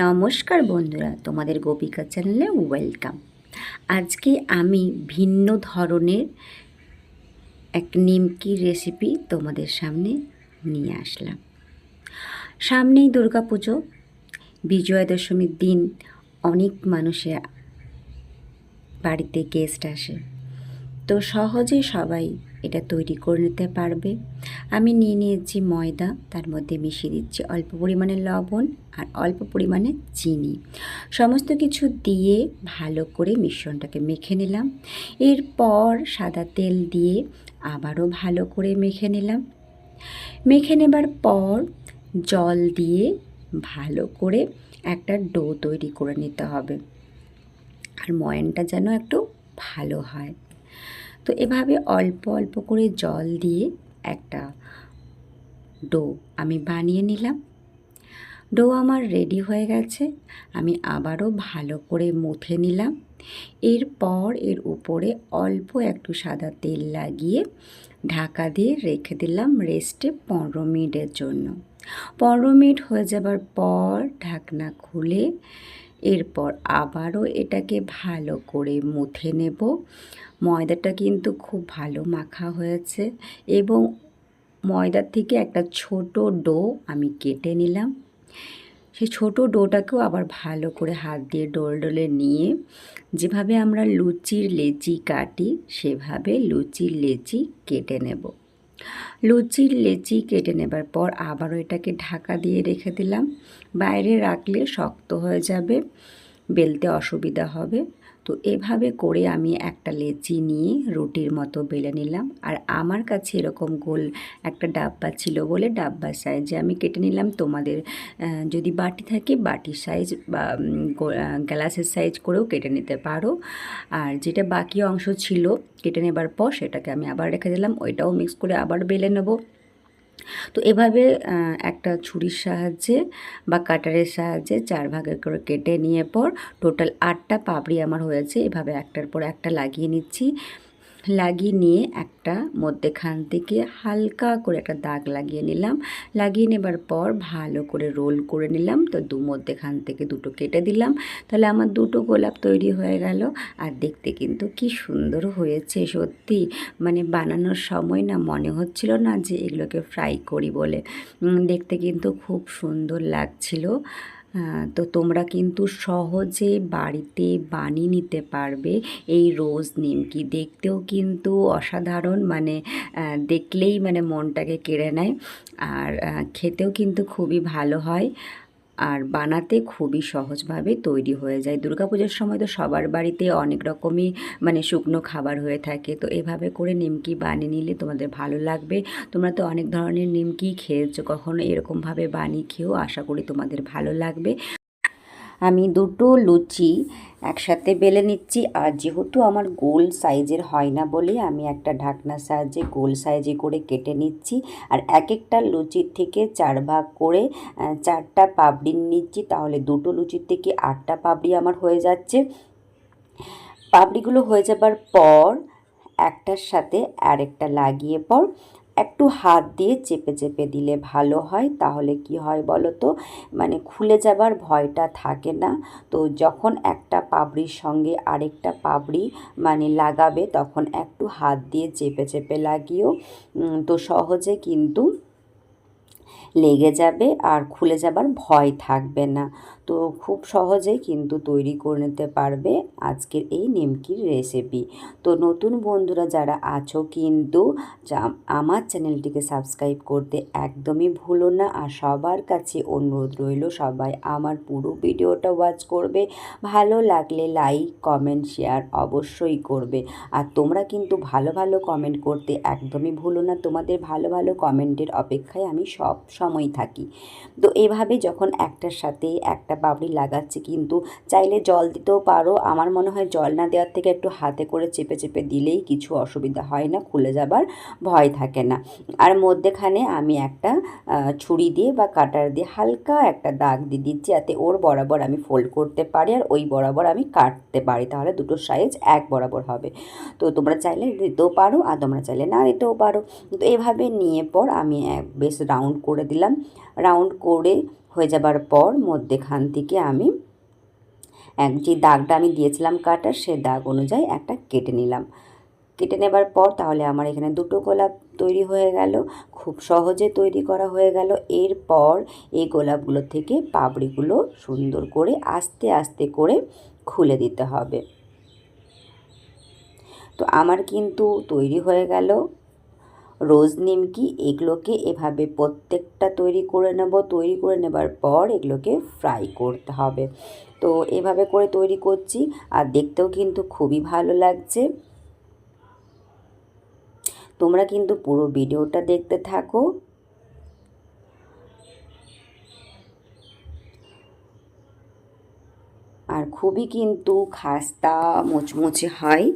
নমস্কার বন্ধুরা, তোমাদের গোপিকা চ্যানেলে ওয়েলকাম। আজকে আমি ভিন্ন ধরনের এক নিমকি রেসিপি তোমাদের সামনে নিয়ে আসলাম। সামনেই দুর্গা পুজো বিজয়া দশমীর দিন অনেক মানুষের বাড়িতে গেস্ট আসে। তো সহজে সবাই এটা তৈরি করে নিতে পারবে। আমি নিয়ে নিয়েছি ময়দা, তার মধ্যে মিশিয়ে দিচ্ছি অল্প পরিমাণে লবণ আর অল্প পরিমাণে চিনি। সমস্ত কিছু দিয়ে ভালো করে মিশ্রণটাকে মেখে নিলাম। এরপর সাদা তেল দিয়ে আবারও ভালো করে মেখে নিলাম। মেখে নেবার পর জল দিয়ে ভালো করে একটা ডো তৈরি করে নিতে হবে। আর ময়ানটা যেন একটু ভালো হয়। তো এভাবে অল্প অল্প করে জল দিয়ে একটা ডো আমি বানিয়ে নিলাম। ডো আমার রেডি হয়ে গেছে। আমি আবারও ভালো করে মুথে নিলাম। এরপর এর উপরে অল্প একটু সাদা তেল লাগিয়ে ঢাকা দিয়ে রেখে দিলাম রেস্টে পনেরো মিনিটের জন্য। পনেরো মিনিট হয়ে যাবার পর ঢাকনা খুলে এরপর আবারও এটাকে ভালো করে মুথে নেব। ময়দাটা কিন্তু খুব ভালো মাখা হয়েছে এবং ময়দার থেকে একটা ছোট ডো আমি কেটে নিলাম। সেই ছোট ডোটাকেও আবার ভালো করে হাত দিয়ে ডোল ডোলে নিয়ে যেভাবে আমরা লুচির লেচি কাটি, সেভাবে লুচির লেচি কেটে নেব। লুচির লেচি কেটে নেবার পর আবারও এটাকে ঢাকা দিয়ে রেখে দিলাম। বাইরে রাখলে শক্ত হয়ে যাবে, বেলতে অসুবিধা হবে। তো এভাবে করে আমি একটা লেচি নিয়ে রুটির মতো বেলে নিলাম। আর আমার কাছে এরকম গোল একটা ডাব্বা ছিল বলে ডাব্বার সাইজে আমি কেটে নিলাম। তোমাদের যদি বাটি থাকে বাটির সাইজ বা গ্লাসের সাইজ করেও কেটে নিতে পারো। আর যেটা বাকি অংশ ছিল কেটে নেবার পর সেটাকে আমি আবার রেখে দিলাম। ওইটাও মিক্স করে আবার বেলে নেব। তো এভাবে একটা ছুরির সাহায্যে বা কাটারের সাহায্যে চার ভাগের করে কেটে নিয়ে পর টোটাল আটটা পাপড়ি আমার হয়েছে। এভাবে একটার পর একটা লাগিয়ে নিচ্ছি। লাগিয়ে নিয়ে একটা মধ্যেখান থেকে হালকা করে একটা দাগ লাগিয়ে নিলাম। লাগিয়ে নেবার পর ভালো করে রোল করে নিলাম। তো দু মধ্যেখান থেকে দুটো কেটে দিলাম। তাহলে আমার দুটো গোলাপ তৈরি হয়ে গেল। আর দেখতে কিন্তু কি সুন্দর হয়েছে সত্যি। মানে বানানোর সময় না মনে হচ্ছিল না যে এগুলোকে ফ্রাই করি বলে। দেখতে কিন্তু খুব সুন্দর লাগছিল। তো তোমরা কিন্তু সহজে বাড়িতে বানিয়ে নিতে পারবে এই রোজ নিমকি। দেখতেও কিন্তু অসাধারণ মানে দেখলেই মানে মনটাকে কেড়ে নেয়। আর খেতেও কিন্তু খুবই ভালো হয়। আর বানাতে খুবই সহজভাবে তৈরি হয়ে যায়। দুর্গাপূজার সময় তো সবার বাড়িতে অনেক রকমই মানে শুকনো খাবার হয়ে থাকে। তো এভাবে করে নিমকি বানিয়ে নিলে তোমাদের ভালো লাগবে। তোমরা তো অনেক ধরনের নিমকি খেয়েছো। কখনো এরকমভাবে বানিয়ে খেয়েও আশা করি তোমাদের ভালো লাগবে। আমি দুটো লুচি একসাথে বেলে নিচ্ছি। আর যেহেতু আমার গোল সাইজের হয় না বলে আমি একটা ঢাকনার সাহায্যে গোল সাইজে করে কেটে নিচ্ছি। আর এক একটা লুচির থেকে চার ভাগ করে চারটা পাপড়ি নিচ্ছি। তাহলে দুটো লুচির থেকে আটটা পাপড়ি আমার হয়ে যাচ্ছে। পাপড়িগুলো হয়ে যাবার পর একটার সাথে আরেকটা লাগিয়ে পর একটু হাত দিয়ে চেপে চেপে দিলে ভালো হয়। তাহলে কি হয় বলো তো মানে খুলে যাবার ভয়টা থাকে না। তো যখন একটা পাবড়ির সঙ্গে আরেকটা পাবড়ি মানে লাগাবে, তখন একটু হাত দিয়ে চেপে চেপে লাগিও। তো সহজে কিন্তু লেগে যাবে আর খুলে যাবার ভয় থাকবে না। তো খুব সহজেই কিন্তু তৈরি করে নিতে পারবে আজকের এই নিমকির রেসিপি তো নতুন বন্ধুরা যারা আছো কিন্তু আমার চ্যানেলটিকে সাবস্ক্রাইব করতে একদমই ভুলো না আর সবার কাছে অনুরোধ রইল সবাই আমার পুরো ভিডিওটা ওয়াচ করবে। ভালো লাগলে লাইক কমেন্ট শেয়ার অবশ্যই করবে। আর তোমরা কিন্তু ভালো ভালো কমেন্ট করতে একদমই ভুলো না। তোমাদের ভালো ভালো কমেন্টের অপেক্ষায় আমি সব সময় থাকি। তো এভাবে যখন একটার সাথে একটা পাপড়ি লাগাচ্ছি, কিন্তু চাইলে জল দিতেও পারো। আমার মনে হয় জল না দেওয়ার থেকে একটু হাতে করে চেপে চেপে দিলেই কিছু অসুবিধা হয় না, খুলে যাবার ভয় থাকে না। আর মধ্যেখানে আমি একটা ছুরি দিয়ে বা কাটার দিয়ে হালকা একটা দাগ দিয়ে দিচ্ছি যাতে ওর বরাবর আমি ফোল্ড করতে পারি আর ওই বরাবর আমি কাটতে পারি। তাহলে দুটো সাইজ এক বরাবর হবে। তো তোমরা চাইলে দিতেও পারো আর তোমরা চাইলে না দিতেও পারো। তো এভাবে নিয়ে পর আমি বেশ রাউন্ড করে দিলাম। রাউন্ড করে হয়ে যাবার পর মধ্যেখান থেকে আমি এক যে দাগটা আমি দিয়েছিলাম কাটার, সে দাগ অনুযায়ী একটা কেটে নিলাম। কেটে নেবার পর তাহলে আমার এখানে দুটো গোলাপ তৈরি হয়ে গেল, খুব সহজে তৈরি করা হয়ে গেল। এরপর এই গোলাপগুলো থেকে পাপড়িগুলো সুন্দর করে আস্তে আস্তে করে খুলে দিতে হবে। তো আমার কিন্তু তৈরি হয়ে গেল। রোজ নিমকি এগুলোকে এভাবে প্রত্যেকটা তৈরি করে নেব, তৈরি করে নেবার পর এগুলোকে ফ্রাই করতে হবে। তো এভাবে করে তৈরি করছি আর দেখতেও কিন্তু খুবই ভালো লাগছে। তোমরা কিন্তু পুরো ভিডিওটা দেখতে থাকো। আর খুবই কিন্তু খাস্তা, মুচমুচে হয়।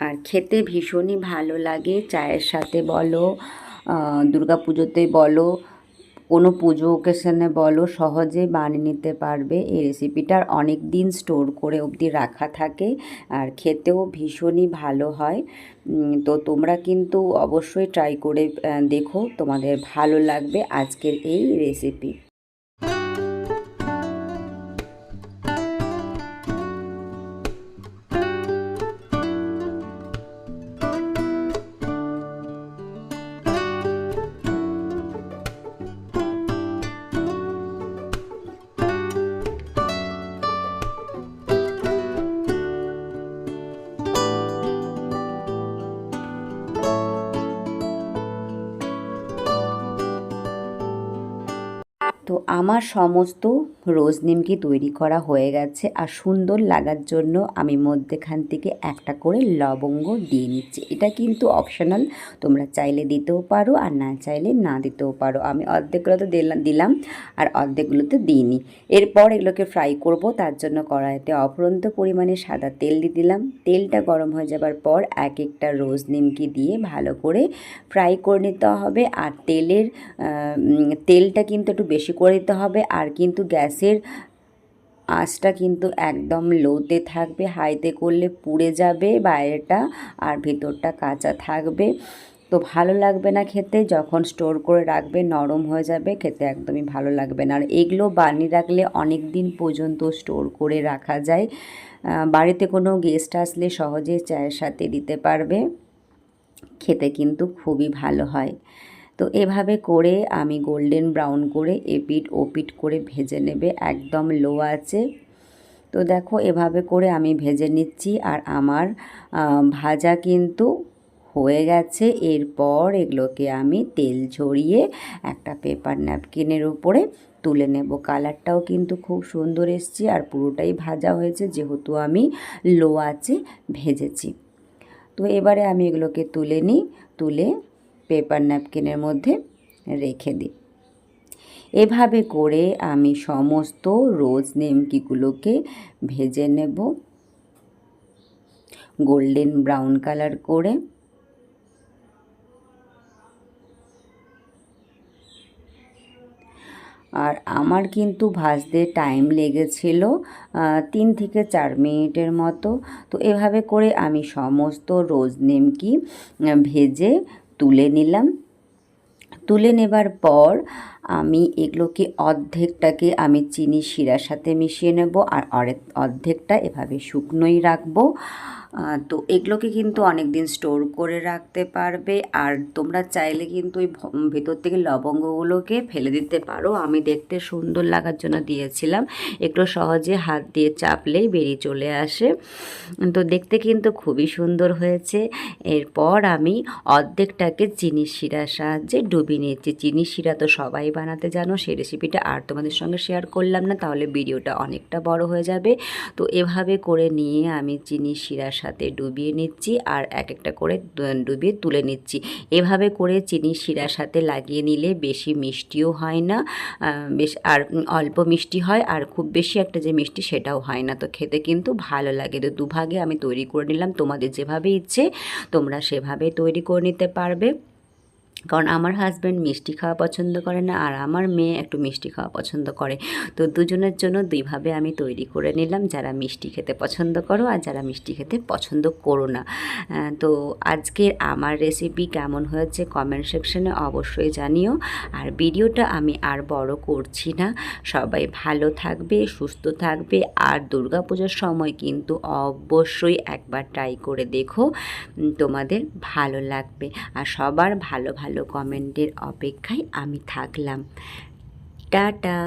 আর খেতে ভীষণই ভালো লাগে। চায়ের সাথে বলো দুর্গা পুজোতে বলো, কোনো পুজো ওকেশনে বলো, সহজে বানিয়ে নিতে পারবে। এই রেসিপিটার অনেক দিন স্টোর করে অবধি রাখা থাকে আর খেতেও ভীষণই ভালো হয়। তো তোমরা কিন্তু অবশ্যই ট্রাই করে দেখো তোমাদের ভালো লাগবে আজকের এই রেসিপি আমার সমস্ত রোজ নিমকি তৈরি করা হয়ে গেছে আর সুন্দর লাগার জন্য আমি মধ্যেখান থেকে একটা করে লবঙ্গ দিয়ে নিচ্ছি। এটা কিন্তু অপশনাল তোমরা চাইলে দিতেও পারো আর না চাইলে না দিতেও পারো। আমি অর্ধেকগুলোতে দিলাম দিলাম আর অর্ধেকগুলোতে দিইনি। এরপর এগুলোকে ফ্রাই করব, তার জন্য কড়াইতে অপরন্ত পরিমাণে সাদা তেল দিয়ে দিলাম। তেলটা গরম হয়ে যাবার পর এক একটা রোজ নিমকি দিয়ে ভালো করে ফ্রাই করে নিতে হবে। আর তেলের তেলটা কিন্তু একটু বেশি করে দিতে হবে। আর কিন্তু গ্যাসের আঁচটা কিন্তু একদম লোতে থাকবে, হাইতে করলে পুড়ে যাবে বাইরেটা আর ভেতরটা কাঁচা থাকবে। তো ভালো লাগবে না খেতে, যখন স্টোর করে রাখবে নরম হয়ে যাবে, খেতে একদমই ভালো লাগবে না। আর এগুলো বানিয়ে রাখলে অনেক দিন পর্যন্ত স্টোর করে রাখা যায়। বাড়িতে কোনো গেস্ট আসলে সহজে চায়ের সাথে দিতে পারবে। খেতে কিন্তু খুবই ভালো হয়। তো এভাবে করে আমি গোল্ডেন ব্রাউন করে এপিট ওপিট করে ভেজে নেবে, একদম লো আছে। তো দেখো, এভাবে করে আমি ভেজে নিচ্ছি আর আমার ভাজা কিন্তু হয়ে গেছে। এরপর এগুলোকে আমি তেল ঝরিয়ে একটা পেপার ন্যাপকিনের উপরে তুলে নেব। কালারটাও কিন্তু খুব সুন্দর এসছে আর পুরোটাই ভাজা হয়েছে, যেহেতু আমি লো আছে, ভেজেছি। তো এবারে আমি এগুলোকে তুলে নিই, তুলে পেপার ন্যাপকিনের মধ্যে রেখে দিই। এভাবে করে আমি সমস্ত রোজ নেমকিগুলোকে ভেজে নেব। গোল্ডেন ব্রাউন কালার করে। আর আমার কিন্তু ভাজতে টাইম লেগেছিল তিন থেকে চার মিনিটের মতো। তো এভাবে করে আমি সমস্ত রোজ নেমকি ভেজে তুলে নিলাম। তুলে নেবার পর আমি এগুলোকে অর্ধেকটাকে আমি চিনি শিরার সাথে মিশিয়ে নেব আর অর্ধেকটা এভাবে শুকনোই রাখব। তো এগুলোকে কিন্তু অনেক দিন স্টোর করে রাখতে পারবে। আর তোমরা চাইলে কিন্তু ওই ভেতর থেকে লবঙ্গগুলোকে ফেলে দিতে পারো। আমি দেখতে সুন্দর লাগার জন্য দিয়েছিলাম। একটু সহজে হাত দিয়ে চাপলেই বেরিয়ে চলে আসে। তো দেখতে কিন্তু খুবই সুন্দর হয়েছে। এরপর আমি অর্ধেকটাকে চিনি শিরার সাহায্যে ডুবি নিয়েছি। চিনি শিরা তো সবাই বানাতে জানো। সেই রেসিপিটা আর তোমাদের সঙ্গে শেয়ার করলাম না। তাহলে ভিডিওটা অনেকটা বড় হয়ে যাবে। তো এভাবে করে নিয়ে আমি চিনি শিরার সাথে ডুবিয়ে নিচ্ছি আর এক একটা করে ডুবিয়ে তুলে নিচ্ছি। এভাবে করে চিনি শিরার সাথে লাগিয়ে নিলে বেশি মিষ্টিও হয় না বেশ, আর অল্প মিষ্টি হয় আর খুব বেশি একটা যে মিষ্টি সেটাও হয় না। তো খেতে কিন্তু ভালো লাগে। তো দুভাগে আমি তৈরি করে নিলাম। তোমাদের যেভাবে ইচ্ছে তোমরা সেভাবে তৈরি করে নিতে পারবে। কারণ আমার হাজব্যান্ড মিষ্টি খাওয়া পছন্দ করে না, আর আমার মেয়ে একটু মিষ্টি খাওয়া পছন্দ করে। তো দুজনের জন্য দুইভাবে আমি তৈরি করে নিলাম, যারা মিষ্টি খেতে পছন্দ করো আর যারা মিষ্টি খেতে পছন্দ করো না। তো আজকের আমার রেসিপি কেমন হয়েছে কমেন্ট সেকশনে অবশ্যই জানিও। আর ভিডিওটা আমি আর বড় করছি না। সবাই ভালো থাকবে, সুস্থ থাকবে, আর দুর্গাপূজার সময় কিন্তু অবশ্যই একবার ট্রাই করে দেখো। তোমাদের ভালো লাগবে। আর সবার ভালো ভালো কমেন্টের অপেক্ষায় আমি থাকলাম। টাটা।